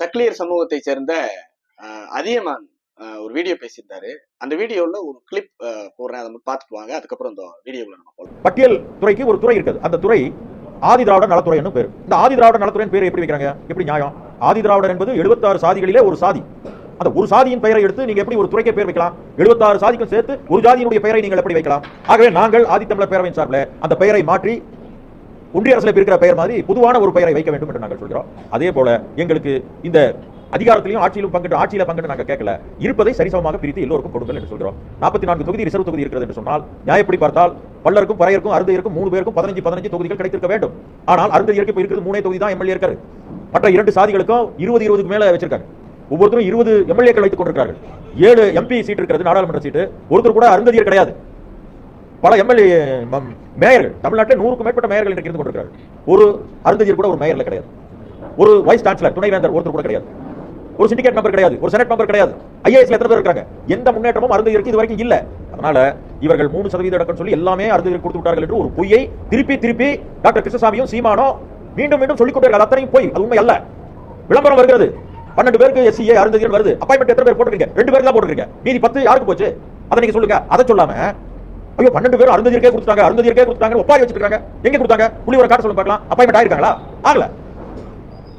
சக்லியர் சமூகத்தை சேர்ந்த அதியமான் ஒரு வீடியோ பேசியிருந்தாரு. அந்த வீடியோல ஒரு கிளிப் போடுறேன். அதை பார்த்துட்டு வாங்க. அதுக்கப்புறம் இந்த வீடியோவில் நம்ம போகலாம் பட்டியல் துறைக்கு ஒரு துறை இருக்குது. அந்த துறை ஆதி திராவிட நலத்துறைன்னு பேர். இந்த ஆதி திராவிட நலத்துறையின் பேர் எப்படி வைக்கிறாங்க? எப்படி நியாயம்? ஆதி திராவிடர் என்பது 76 சாதிகளிலே ஒரு சாதி. அந்த ஒரு சாதியின் பெயரை எடுத்து நீங்க எப்படி ஒரு துறைக்கு பேர் வைக்கலாம்? 76 சாதிக்கும் சேர்த்து ஒரு ஜாதியினுடைய பெயரை நீங்கள் எப்படி வைக்கலாம்? ஆகவே நாங்கள் ஆதித்தமிழர் பேரவையின் சார்பில் அந்த பெயரை மாற்றி ஒன்றிய அரசில் இருக்கிற பெயர் மாதிரி பொதுவான ஒரு பெயரை வைக்க வேண்டும் என்று நாங்கள் சொல்கிறோம். அதே போல எங்களுக்கு இந்த அதிகாரத்திலையும் ஆட்சியிலும் பங்கிட்டு ஆட்சியில பங்கிட்டு நாங்கள் கேட்கல. இருப்பதை சரிசமமாக பிரித்து எல்லோருக்கும் கொடுங்கள் என்று சொல்கிறோம். நாற்பத்தி நான்கு தொகுதி ரிசர்வ் தொகுதி இருக்கிறது என்று சொன்னால் நியாயப்படி பார்த்தால் பல்லருக்கும் பறையருக்கும் அருந்தையருக்கும் மூணு பேருக்கும் பதினஞ்சு பதினஞ்சு தொகுதிகள் கிடைத்திருக்க வேண்டும். ஆனால் அருந்தையருக்கு இப்போ இருக்கிறது மூணே தொகுதி தான் எம்எல்ஏ இருக்காரு. மற்ற இரண்டு சாதிகளுக்கும் இருபது இருபதுக்கு மேல வச்சிருக்காங்க ஒவ்வொருத்தரும் இருபது எம்எல்ஏக்கள் வைத்துக் கொண்டிருக்கிறார்கள். ஏழு எம்பி சீட் இருக்கிறது நாடாளுமன்ற சீட்டு. ஒருத்தர் கூட அருந்ததியர் கிடையாது. பல எம்எல்ஏ மேயர்கள் தமிழ்நாட்டில் நூறுக்கும் மேற்பட்ட மேயர்கள் இன்றைக்கு இருந்து கொண்டிருக்கிறார்கள். ஒரு அருந்ததியர் கூட ஒரு மேயர்ல கிடையாது. ஒரு வைஸ் சான்சலர் துணைவேந்தர் ஒருத்தர் கூட கிடையாது. ஒரு சிண்டிகேட் மெம்பர் கிடையாது ஒரு செனட் மெம்பர் கிடையாது. ஐஏஎஸ்ல எத்தனை பேர் இருக்காங்க? எந்த முன்னேற்றமும் அருந்ததியருக்கு இது வரைக்கும் இல்ல. அதனால இவர்கள் மூணு சதவீத அடக்கம் சொல்லி எல்லாமே அருந்ததியர் கொடுத்து விட்டார்கள் என்று ஒரு பொய்யை திருப்பி திருப்பி டாக்டர் கிருஷ்ணசாமியும் சீமானோ மீண்டும் மீண்டும் சொல்லிக் கொண்டிருக்காங்க அத்தனையும் போய். அது உண்மை அல்ல. விளம்பரம் வருகிறது. பன்னெண்டு பேருக்கு எஸ்சிஏ அருந்ததியர் வருது. அப்பாயின்மெண்ட் எத்தனை பேர் போட்டுருக்கீங்க? ரெண்டு பேர் தான் போட்டுருக்கீங்க. மீதி பத்து யாருக்கு போச்சு? அதை நீங்க சொல்லுங்க. அதை சொல்லாம ஐயோ பன்னெண்டு பேர் அருந்ததியருக்கே கொடுத்தாங்க அருந்ததியருக்கே கொடுத்தாங்க ஒப்பாரி வச்சிருக்காங்க எங்க கொடுத்தாங்க? புள்ளி ஒரு காட்ட சொல்ல பார்க்கலாம். அப்பாயின்மெண்ட் ஆயிருக்காங்களா? ஆகல.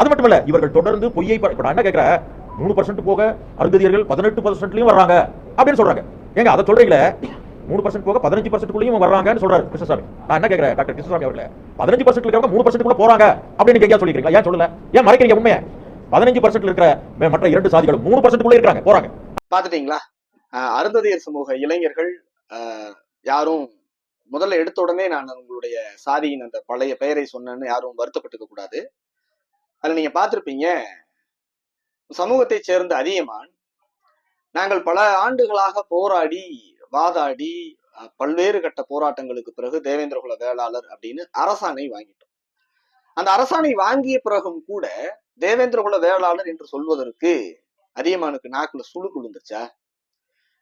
அது மட்டும் இல்ல இவர்கள் தொடர்ந்து பொய்யை இப்ப நான் என்ன கேட்கிறேன்? மூணு பர்சன்ட் போக அருந்ததியர்கள் பதினெட்டு பர்சன்ட்லயும் வர்றாங்க அப்படின்னு சொல்றாங்க. ஏங்க அதை சொல்றீங்களே? மூணு பர்சன்ட் போக பதினஞ்சு பர்சன்ட்குள்ளேயும் வர்றாங்கன்னு சொல்றாரு கிருஷ்ணசாமி. நான் என்ன கேட்கிறேன்? டாக்டர் கிருஷ்ணசாமி அவர்களே பதினஞ்சு பர்சன்ட் இருக்கிறவங்க மூணு பர்சன்ட் கூட போறாங்க அப்படின்னு நீங்க சொல்லிக்கிறீங்களா? ஏன் சொல்லல? ஏன் மறைக்கிறீங்க உண்மையை? பதினஞ்சு பர்சன்ட் இருக்கிற மற்ற இரண்டு சாதிகளும் மூணு பர்சன்ட் இருக்காங்க போறாங்க. பாத்துட்டீங்களா அருந்ததியர் சமூக இளைஞர்கள் யாரும் முதல்ல எடுத்த உடனே நான் உங்களுடைய சாதியின் அந்த பழைய பெயரை சொன்னேன்னு யாரும் வருத்தப்பட்டுக்க கூடாது. அதில் நீங்க பார்த்துருப்பீங்க சமூகத்தைச் சேர்ந்த அதியமான் நாங்கள் பல ஆண்டுகளாக போராடி வாதாடி பல்வேறு கட்ட போராட்டங்களுக்கு பிறகு தேவேந்திரகுல வேளாளர் அப்படின்னு அரசாணை வாங்கிட்டோம். அந்த அரசாணை வாங்கிய பிறகும் கூட தேவேந்திரகுல வேளாளர் என்று சொல்வதற்கு அதியமானுக்கு நாக்குல சுழு குழுந்துருச்சா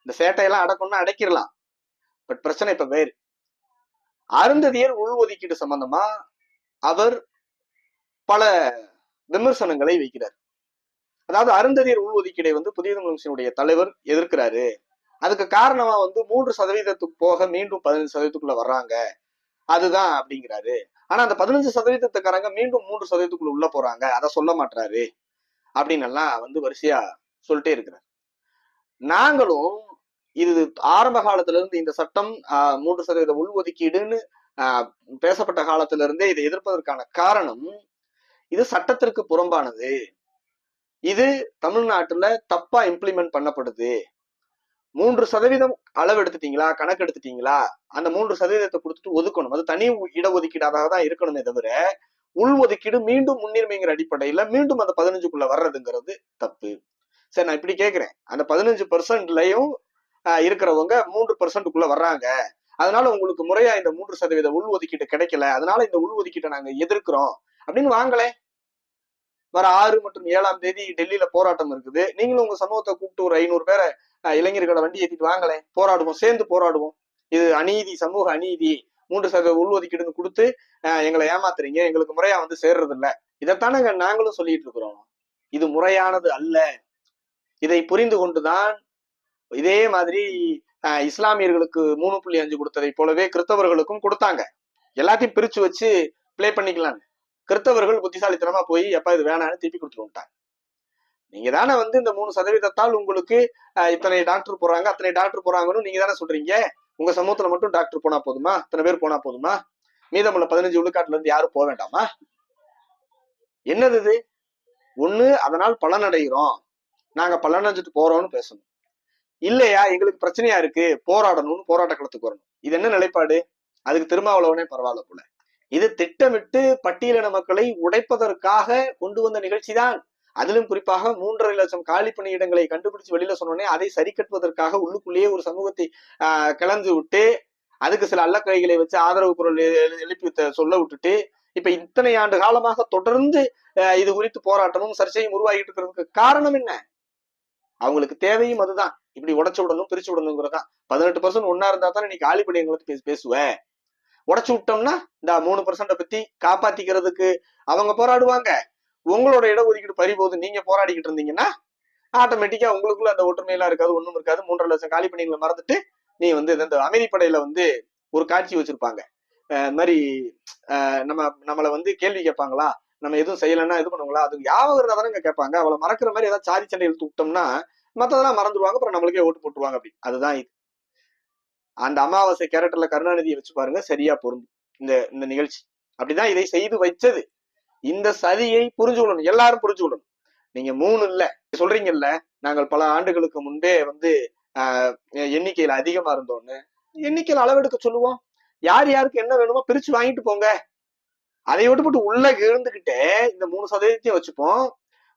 இந்த சேட்டையெல்லாம் அடக்கணும்னா அடைக்கிடலாம். பட் பிரச்சனை இப்ப வேறு. அருந்ததியர் உள்ஒதுக்கீடு சம்பந்தமா அவர் பல விமர்சனங்களை வைக்கிறார். அதாவது அருந்ததியர் உள்ஒதுக்கீடை வந்து புதிய தலைவர் எதிர்க்கிறாரு. அதுக்கு காரணமா வந்து மூன்று சதவீதத்துக்கு போக மீண்டும் பதினஞ்சு சதவீதத்துக்குள்ள வர்றாங்க. அதுதான் அப்படிங்கிறாரு. ஆனா அந்த பதினஞ்சு சதவீதத்துக்காரங்க மீண்டும் மூன்று சதவீதத்துக்குள்ள உள்ள போறாங்க. அதை சொல்ல மாட்டாரு அப்படின்னு எல்லாம் வந்து வரிசையா சொல்லிட்டே இருக்கிறார். நாங்களும் இது ஆரம்ப காலத்துல இருந்து இந்த சட்டம் ஆஹ், மூன்று சதவீத உள்ஒதுக்கீடுன்னு ஆஹ், பேசப்பட்ட காலத்துல இருந்தே இதை எதிர்ப்பதற்கான காரணம் இது சட்டத்திற்கு புறம்பானது. இது தமிழ்நாட்டுல தப்பா இம்ப்ளிமெண்ட் பண்ணப்படுது. மூன்று சதவீதம் அளவு எடுத்துட்டீங்களா கணக்கு எடுத்துட்டீங்களா அந்த மூன்று சதவீதத்தை கொடுத்துட்டு ஒதுக்கணும். அது தனி இடஒதுக்கீடாக தான் இருக்கணுமே தவிர உள் ஒதுக்கீடு மீண்டும் முன்னுரிமைங்கிற அடிப்படையில மீண்டும் அந்த பதினஞ்சுக்குள்ள வர்றதுங்கிறது தப்பு. சரி நான் இப்படி கேட்கிறேன் அந்த பதினஞ்சு பெர்சன்ட்லயும் இருக்கிறவங்க மூன்று பெர்சன்ட்டுக்குள்ள வர்றாங்க. அதனால உங்களுக்கு முறையா இந்த மூன்று சதவீத உள் ஒதுக்கீடு கிடைக்கல. அதனால இந்த உள் ஒதுக்கீட்டை நாங்க எதிர்க்கிறோம். அப்படின்னு வாங்களே வர ஆறு மற்றும் ஏழாம் தேதி டெல்லியில போராட்டம் இருக்குது. நீங்களும் உங்க சமூகத்தை கூப்பிட்டு ஒரு ஐநூறு பேரை இளைஞர்களை வண்டி ஏத்திட்டு வாங்களேன். போராடுவோம் சேர்ந்து போராடுவோம். இது அநீதி சமூக அநீதி. மூன்று சதவீத உள்ஒதுக்கீடுன்னு கொடுத்து அஹ், எங்களை ஏமாத்துறீங்க. எங்களுக்கு முறையா வந்து சேர்றது இல்ல இதைத்தானே நாங்களும் சொல்லிட்டு இருக்கிறோம். இது முறையானது அல்ல. இதை புரிந்து கொண்டுதான் இதே மாதிரி இஸ்லாமியர்களுக்கு மூணு புள்ளி அஞ்சு கொடுத்ததை போலவே கிறிஸ்தவர்களுக்கும் கொடுத்தாங்க. எல்லாத்தையும் பிரிச்சு வச்சு பிளே பண்ணிக்கலாம் கிறிஸ்தவர்கள் புத்திசாலித்தனமா போய் எப்ப இது வேணாம்னு திருப்பி கொடுத்துட்டு நீங்க தானே வந்து இந்த மூணு சதவீதத்தால் உங்களுக்கு இத்தனை டாக்டர் போறாங்க அத்தனை டாக்டர் போறாங்கன்னு நீங்க தானே சொல்றீங்க? உங்க சமூகத்துல மட்டும் டாக்டர் போனா போதுமா? இத்தனை பேர் போனா போதுமா? மீதமுள்ள பதினஞ்சு விழுக்காட்டுல இருந்து யாரும் போக வேண்டாமா? என்னது இது? ஒண்ணு அதனால் பலனடைகிறோம். நாங்க பலனடைஞ்சிட்டு போறோம்னு பேசணும். இல்லையா? எங்களுக்கு பிரச்சனையா இருக்கு. போராடணும்னு போராட்ட களத்துக்கு வரணும். இது என்ன நிலைப்பாடு? அதுக்கு திருமாவளவனே பரவாயில்ல போல. இது திட்டமிட்டு பட்டியலின மக்களை உடைப்பதற்காக கொண்டு வந்த நிகழ்ச்சி தான். அதிலும் குறிப்பாக மூன்றரை லட்சம் காலி பணியிடங்களை கண்டுபிடிச்சு வெளியில சொன்னோடனே அதை சரி கட்டுவதற்காக உள்ளுக்குள்ளேயே ஒரு சமூகத்தை ஆஹ் கிளந்து விட்டு அதுக்கு சில அல்லக்கைகளை வச்சு ஆதரவு குரல் எழுப்பி சொல்ல விட்டுட்டு இப்ப இத்தனை ஆண்டு காலமாக தொடர்ந்து இது குறித்து போராட்டமும் சர்ச்சையும் உருவாகிட்டு இருக்கிறதுக்கு காரணம் என்ன? அவங்களுக்கு தேவையும் அதுதான். இப்படி உடச்சு விடணும் பிரிச்சு விடணுங்கிறதான் பதினெட்டு பர்சன்ட் ஒன்னா இருந்தா தானே நீ காலி பணியை பத்தி பேச பேசுவ? உடைச்சு விட்டோம்னா இந்த மூணு பர்சன்ட பத்தி காப்பாத்திக்கிறதுக்கு அவங்க போராடுவாங்க. உங்களோட இடஒதுக்கீடு பறிபோது நீங்க போராடிக்கிட்டு இருந்தீங்கன்னா ஆட்டோமேட்டிக்கா உங்களுக்குள்ள அந்த ஒற்றுமையெல்லாம் இருக்காது ஒண்ணும் இருக்காது. மூன்றரை லட்சம் காலி பணிகளை மறந்துட்டு நீ வந்து இந்த அமைதிப்படையில வந்து ஒரு காட்சி வச்சிருப்பாங்க. இந்த மாதிரி நம்ம நம்மளை வந்து கேள்வி கேட்பாங்களா? நம்ம எதுவும் செய்யலைன்னா இது பண்ணுவாங்களா அது ஞாபகம் இருந்தா தானே கேட்பாங்க. அவளை மறக்கிற மாதிரி ஏதாவது சாதி சண்டை இழுத்து விட்டோம்னா மத்ததெல்லாம் மறந்துடுவாங்க அப்புறம் நம்மளுக்கே ஓட்டு போட்டுருவாங்க அப்படி. அதுதான் இது. அந்த அமாவாசை கேரக்டர்ல கருணாநிதியை வச்சு பாருங்க சரியா பொருந்தும். இந்த இந்த நிகழ்ச்சி. அப்படிதான் இதை செய்து வைச்சது இந்த சதியை புரிஞ்சு கொள்ளணும். எல்லாரும் புரிஞ்சு கொள்ளணும். நீங்க மூணு இல்ல. சொல்றீங்கல்ல நாங்கள் பல ஆண்டுகளுக்கு முன்பே வந்து ஆஹ் எண்ணிக்கையில அதிகமா இருந்தோம்னு. எண்ணிக்கையில அளவெடுக்க சொல்லுவோம். யார் யாருக்கு என்ன வேணுமோ பிரிச்சு வாங்கிட்டு போங்க. அதை விட்டு போட்டு உள்ள இருந்துகிட்டே இந்த மூணு சதவீதத்தையும் வச்சுப்போம்.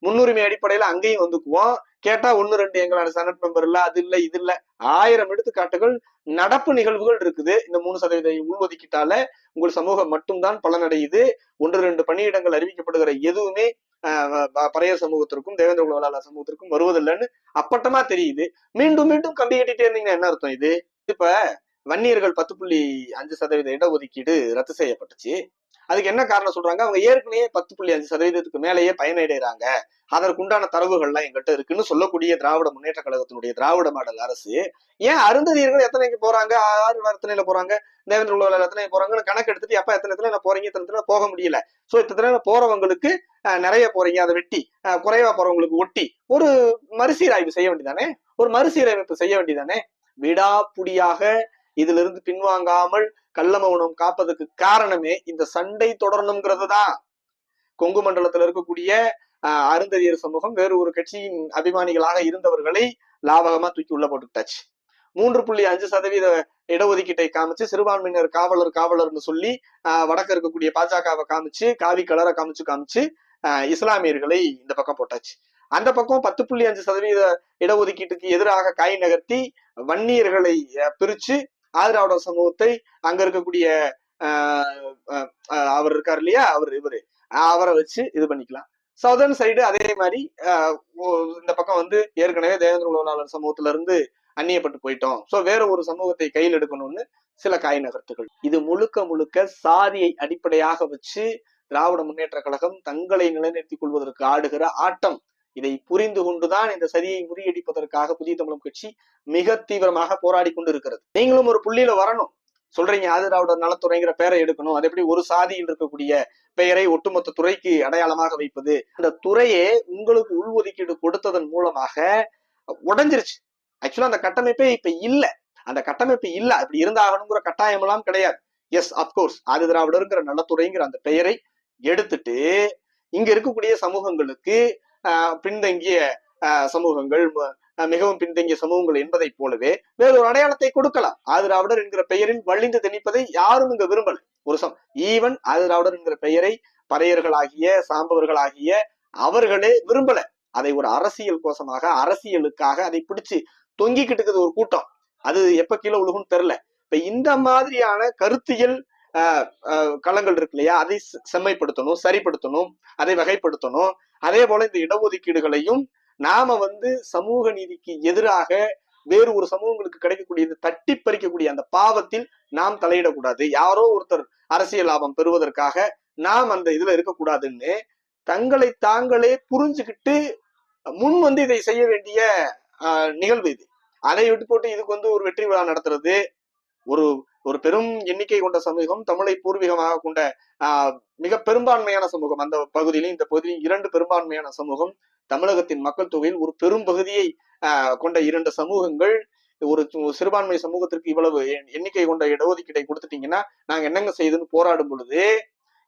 முன்னுரிமை அடிப்படையில அங்கேயும் வந்துக்குவோம். கேட்டா ஒண்ணு ரெண்டு எங்களான சனட் மெம்பர் இல்ல அது இல்ல இது இல்ல. ஆயிரம் எடுத்துக்காட்டுகள் நடப்பு நிகழ்வுகள் இருக்குது. இந்த மூணு சதவீத உள்ஒதுக்கீட்டால உங்கள் சமூகம் மட்டும்தான் பலனடையுது. ஒன்று ரெண்டு பணியிடங்கள் அறிவிக்கப்படுகிற எதுவுமே பழைய சமூகத்திற்கும் தேவேந்திர குலவேளாளர் சமூகத்திற்கும் வருவதில்லைன்னு அப்பட்டமா தெரியுது. மீண்டும் மீண்டும் கம்பி கட்டிட்டே இருந்தீங்கன்னா என்ன அர்த்தம் இது? இப்ப வன்னியர்கள் பத்து புள்ளி அஞ்சு சதவீத இடஒதுக்கீடு ரத்து செய்யப்பட்டுச்சு. அதுக்கு என்ன காரணம் சொல்றாங்க? அவங்க ஏற்கனவே பத்து புள்ளி அஞ்சு சதவீதத்துக்கு மேலேயே பயனடைகிறாங்க அதற்குண்டான தரவுகள்லாம் எங்கிட்ட இருக்குன்னு சொல்லக்கூடிய திராவிட முன்னேற்ற கழகத்தினுடைய திராவிட மாடல் அரசு ஏன் அருந்ததியர்கள் எத்தனைக்கு போறாங்க? ஆறு எத்தனையில போறாங்க? தேவேந்திர குலவேளாளர் எத்தனை போறாங்கன்னு கணக்கு எடுத்துட்டு எப்ப எத்தனை எத்தனை போறீங்க? எத்தனை எத்தனை போக முடியல? சோ இத்தனை போறவங்களுக்கு நிறைய போறீங்க. அதை வெட்டி அஹ், குறைவா போறவங்களுக்கு ஒட்டி ஒரு மறுசீராய்வு செய்ய வேண்டியதானே ஒரு மறுசீரமைப்பு செய்ய வேண்டியதானே விடாப்புடியாக இதுல இருந்து பின்வாங்காமல் கள்ள மௌனம் காப்பதற்கு காரணமே இந்த சண்டை தொடரணுங்கிறது தான் கொங்கு மண்டலத்துல இருக்கக்கூடிய ஆஹ், அருந்ததியர் சமூகம் வேறு ஒரு கட்சியின் அபிமானிகளாக இருந்தவர்களை லாபகமா தூக்கி உள்ள போட்டுக்கிட்டாச்சு. மூன்று புள்ளி அஞ்சு சதவீத இடஒதுக்கீட்டை காமிச்சு சிறுபான்மையினர் காவலர் காவலர்னு சொல்லி ஆஹ், வடக்க இருக்கக்கூடிய பாஜகவை காமிச்சு காவி கலரை காமிச்சு காமிச்சு அஹ் இஸ்லாமியர்களை இந்த பக்கம் போட்டாச்சு. அந்த பக்கம் பத்து புள்ளி அஞ்சு சதவீத இடஒதுக்கீட்டுக்கு எதிராக காய் நகர்த்தி வன்னியர்களை பிரிச்சு ஆதிராவிட சமூகத்தை அங்க இருக்கக்கூடிய ஆஹ், அவர் இருக்கார் இல்லையா? அவர் இவரு. அவரை வச்சு இது பண்ணிக்கலாம். சவுதர்ன் சைடு அதே மாதிரி ஆஹ், இந்த பக்கம் வந்து ஏற்கனவே தேவேந்திர உலகநாளர் சமூகத்துல இருந்து அந்நியப்பட்டு போயிட்டோம். ஸோ வேற ஒரு சமூகத்தை கையில் எடுக்கணும்னு சில காய் நகர்த்துகள். இது முழுக்க முழுக்க சாதியை அடிப்படையாக வச்சு திராவிட முன்னேற்ற கழகம் தங்களை நிலைநிறுத்திக் கொள்வதற்கு ஆடுகிற ஆட்டம். இதை புரிந்து கொண்டுதான் இந்த சதியை முறியடிப்பதற்காக புதிய தமிழம் கட்சி மிக தீவிரமாக போராடி கொண்டு இருக்கிறது நீங்களும் ஒரு புள்ளியில வரணும். சொல்றீங்க ஆதிராவிடர் நலத்துறைங்கிற பெயரை எடுக்கணும். அது எப்படி ஒரு சாதியில் இருக்கக்கூடிய பெயரை ஒட்டுமொத்த துறைக்கு அடையாளமாக வைப்பது? அந்த துறையே உங்களுக்கு உள்ஒதுக்கீடு கொடுத்ததன் மூலமாக உடஞ்சிருச்சு. ஆக்சுவலா அந்த கட்டமைப்பே இப்ப இல்ல. அந்த கட்டமைப்பு இல்ல. அப்படி இருந்தாகணுங்கிற கட்டாயம் எல்லாம் கிடையாது எஸ் அப்கோர்ஸ் ஆதி திராவிடருங்கிற நலத்துறைங்கிற அந்த பெயரை எடுத்துட்டு இங்க இருக்கக்கூடிய சமூகங்களுக்கு பின்தங்கிய ஆஹ், சமூகங்கள் மிகவும் பின்தங்கிய சமூகங்கள் என்பதைப் போலவே வேறொரு அடையாளத்தை கொடுக்கலாம். ஆதிராவிடர் என்கிற பெயரில் வழிந்து திணிப்பதை யாரும் இங்க விரும்பல. ஒரு சம் ஈவன் ஆதிராவிடர் என்கிற பெயரை பறையர்களாகிய சாம்பவர்களாகிய அவர்களே விரும்பல. அதை ஒரு அரசியல் கோசமாக அரசியலுக்காக அதை பிடிச்சு தொங்கிக்கிட்டு இருக்குது ஒரு கூட்டம். அது எப்ப கீழே விழுகும்னு தெரியல. இப்ப இந்த மாதிரியான கருத்தியல் ஆஹ், களங்கள் இருக்கு இல்லையா? அதை செம்மைப்படுத்தணும் சரிப்படுத்தணும் அதை வகைப்படுத்தணும் அதே போல இந்த இடஒதுக்கீடுகளையும் நாம வந்து சமூக நீதிக்கு எதிராக வேறு ஒரு சமூகங்களுக்கு கிடைக்கக்கூடியது தட்டி பறிக்கக்கூடிய அந்த பாவத்தில் நாம் தலையிடக்கூடாது. யாரோ ஒருத்தர் அரசியல் லாபம் பெறுவதற்காக நாம் அந்த இதுல இருக்கக்கூடாதுன்னு தங்களை தாங்களே புரிஞ்சுக்கிட்டு முன் வந்து இதை செய்ய வேண்டிய நிகழ்வு இது. அதை விட்டு போட்டு இதுக்கு வந்து ஒரு வெற்றி விழா நடத்துறது ஒரு ஒரு பெரும் எண்ணிக்கை கொண்ட சமூகம் தமிழை பூர்வீகமாக கொண்ட மிக பெரும்பான்மையான சமூகம். அந்த பகுதியிலும் இந்த பகுதியிலும் இரண்டு பெரும்பான்மையான சமூகம் தமிழகத்தின் மக்கள் தொகையில் ஒரு பெரும் பகுதியை கொண்ட இரண்டு சமூகங்கள். ஒரு சிறுபான்மை சமூகத்திற்கு இவ்வளவு எண்ணிக்கை கொண்ட இடஒதுக்கீட்டை கொடுத்துட்டீங்கன்னா நாங்க என்னங்க செய்யுதுன்னு போராடும் பொழுது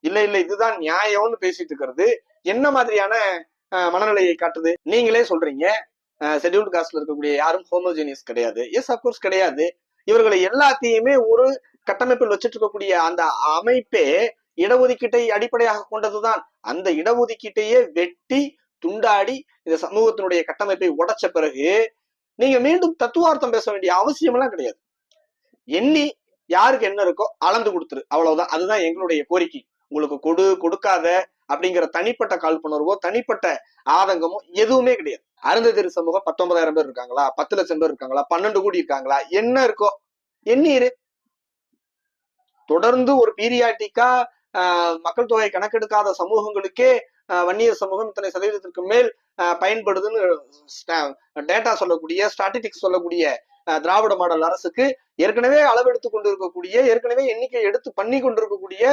இல்ல இல்ல இதுதான் நியாயம்னு பேசிட்டு இருக்கிறது. என்ன மாதிரியான ஆஹ், மனநிலையை காட்டுது? நீங்களே சொல்றீங்க. ஷெட்யூல்டு காஸ்ட்ல இருக்கக்கூடிய யாரும் ஹோமோஜீனியஸ் கிடையாது. எஸ் அப்கோர்ஸ் கிடையாது. இவர்களை எல்லாத்தையுமே ஒரு கட்டமைப்பில் வச்சிட்டு இருக்கக்கூடிய அந்த அமைப்பே இடஒதுக்கீட்டை அடிப்படையாக கொண்டதுதான். அந்த இடஒதுக்கீட்டையே வெட்டி துண்டாடி இந்த சமூகத்தினுடைய கட்டமைப்பை உடைச்ச பிறகு நீங்க மீண்டும் தத்துவார்த்தம் பேச வேண்டிய அவசியம் எல்லாம் கிடையாது. எண்ணி யாருக்கு என்ன இருக்கோ அளந்து கொடுத்துரு. அவ்வளவுதான். அதுதான் எங்களுடைய கோரிக்கை. உங்களுக்கு கொடு கொடுக்காத அப்படிங்கிற தனிப்பட்ட காழ்ப்புணர்வோ தனிப்பட்ட ஆதங்கமோ எதுவுமே கிடையாது. அருந்ததிரு சமூகம் பத்தொன்பதாயிரம் பேர் இருக்காங்களா? பத்து லட்சம் பேர் இருக்காங்களா? பன்னெண்டு கோடி இருக்காங்களா? என்ன இருக்கோ? எண்ணீரு தொடர்ந்து ஒரு பீரியாட்டிக்கா மக்கள் தொகை கணக்கெடுக்காத சமூகங்களுக்கே அஹ், வன்னியர் சமூகம் இத்தனை சதவீதத்திற்கு மேல் பயன்படுதுன்னு டேட்டா சொல்லக்கூடிய ஸ்டாட்டிஸ்டிக்ஸ் சொல்லக்கூடிய அஹ், திராவிட மாடல் அரசுக்கு ஏற்கனவே அளவெடுத்து கொண்டு இருக்கக்கூடிய ஏற்கனவே எண்ணிக்கை எடுத்து பண்ணி கொண்டிருக்கக்கூடிய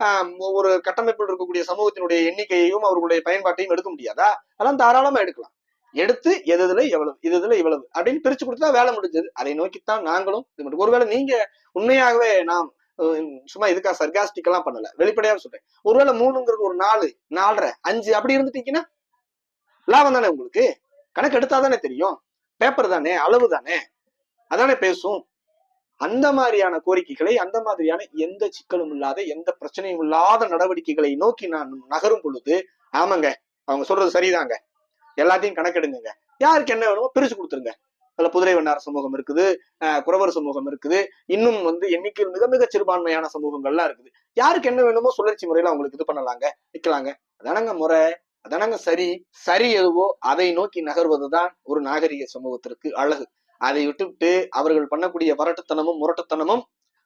ஆஹ், ஒரு கட்டமைப்பில் இருக்கக்கூடிய சமூகத்தினுடைய எண்ணிக்கையையும் அவர்களுடைய பயன்பாட்டையும் எடுக்க முடியாதா? அதெல்லாம் தாராளமா எடுக்கலாம். எடுத்து எது இதுல எவ்வளவு இது இதுல இவ்வளவு அப்படின்னு பிரிச்சு கொடுத்தா வேலை முடிஞ்சது. அதை நோக்கித்தான் நாங்களும் இது மட்டும். ஒருவேளை நீங்க உண்மையாகவே நாம் சும்மா இதுக்கா சர்காஸ்டிக் எல்லாம் பண்ணல வெளிப்படையாக சொல்றேன். ஒருவேளை மூணுங்கிறது ஒரு நாலு நாலரை அஞ்சு அப்படி இருந்துட்டீங்கன்னா லாபம் தானே உங்களுக்கு? கணக்கு எடுத்தாதானே தெரியும். பேப்பர் தானே அளவு தானே. அதானே பேசும். அந்த மாதிரியான கோரிக்கைகளை அந்த மாதிரியான எந்த சிக்கலும் இல்லாத எந்த பிரச்சனையும் இல்லாத நடவடிக்கைகளை நோக்கி நான் நகரும் பொழுது ஆமாங்க அவங்க சொல்றது சரிதாங்க. எல்லாத்தையும் கணக்கெடுங்க யாருக்கு என்ன வேணுமோ பிரிச்சு கொடுத்துருங்க. அதுல புதிரை வண்ணார சமூகம் இருக்குது குறவர் சமூகம் இருக்குது இன்னும் வந்து எண்ணிக்கையில் மிக மிக சிறுபான்மையான சமூகங்கள்லாம் இருக்குது. யாருக்கு என்ன வேணுமோ சுழற்சி முறையில அவங்களுக்கு இது பண்ணலாங்க வைக்கலாங்க. அதானங்க முறை அதானங்க சரி சரி எதுவோ அதை நோக்கி நகர்வதுதான் ஒரு நாகரிக சமூகத்திற்கு அழகு. அதை விட்டுவிட்டு அவர்கள் பண்ணக்கூடிய வரட்டுத்தனமும் முரட்டுத்தனமும்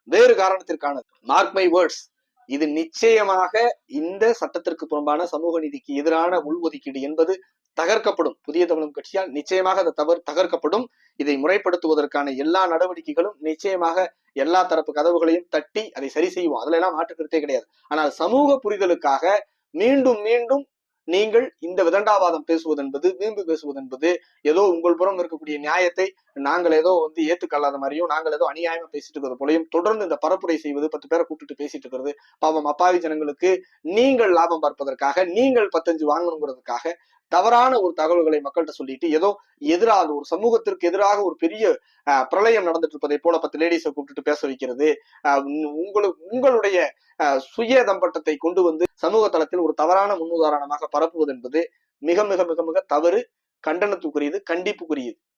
வேறு காரணத்திற்கானது. மார்க் மை வேர்ட்ஸ் இது நிச்சயமாக இந்த சட்டத்திற்கு புறம்பான சமூக நீதிக்கு எதிரான உள்ஒதுக்கீடு என்பது தகர்க்கப்படும். புதிய தமிழகம் கட்சியால் நிச்சயமாக அது தவறு தகர்க்கப்படும். இதை முறைப்படுத்துவதற்கான எல்லா நடவடிக்கைகளும் நிச்சயமாக எல்லா தரப்பு கதவுகளையும் தட்டி அதை சரி செய்வோம். அதுல எல்லாம் மாற்று கிடையாது. ஆனால் சமூக புரிதலுக்காக மீண்டும் மீண்டும் நீங்கள் இந்த விதண்டாவாதம் பேசுவது என்பது வீம்பு பேசுவது என்பது ஏதோ உங்கள் புறம் இருக்கக்கூடிய நியாயத்தை நாங்கள் ஏதோ வந்து ஏத்துக்கல்லாத மாதிரியும் நாங்கள் ஏதோ அநியாயமா பேசிட்டு இருக்கிறது போலையும் தொடர்ந்து இந்த பரப்புரை செய்வது பத்து பேரை கூப்பிட்டு பேசிட்டு இருக்கிறது பாவம் அப்பாவி ஜனங்களுக்கு நீங்கள் லாபம் பார்ப்பதற்காக நீங்கள் பத்தஞ்சு வாங்கணுங்கிறதுக்காக தவறான ஒரு தகவல்களை மக்கள்கிட்ட சொல்லிட்டு ஏதோ எதிராக ஒரு சமூகத்திற்கு எதிராக ஒரு பெரிய அஹ், பிரளயம் நடந்துட்டு இருப்பதை போல பத்து லேடிஸை கூப்பிட்டு பேச வைக்கிறது. அஹ், உங்களுக்கு உங்களுடைய அஹ், சுய தம்பட்டத்தை கொண்டு வந்து சமூக தளத்தில் ஒரு தவறான முன்னுதாரணமாக பரப்புவது என்பது மிக மிக மிக மிக தவறு கண்டனத்துக்குரியது கண்டிப்புக்குரியது.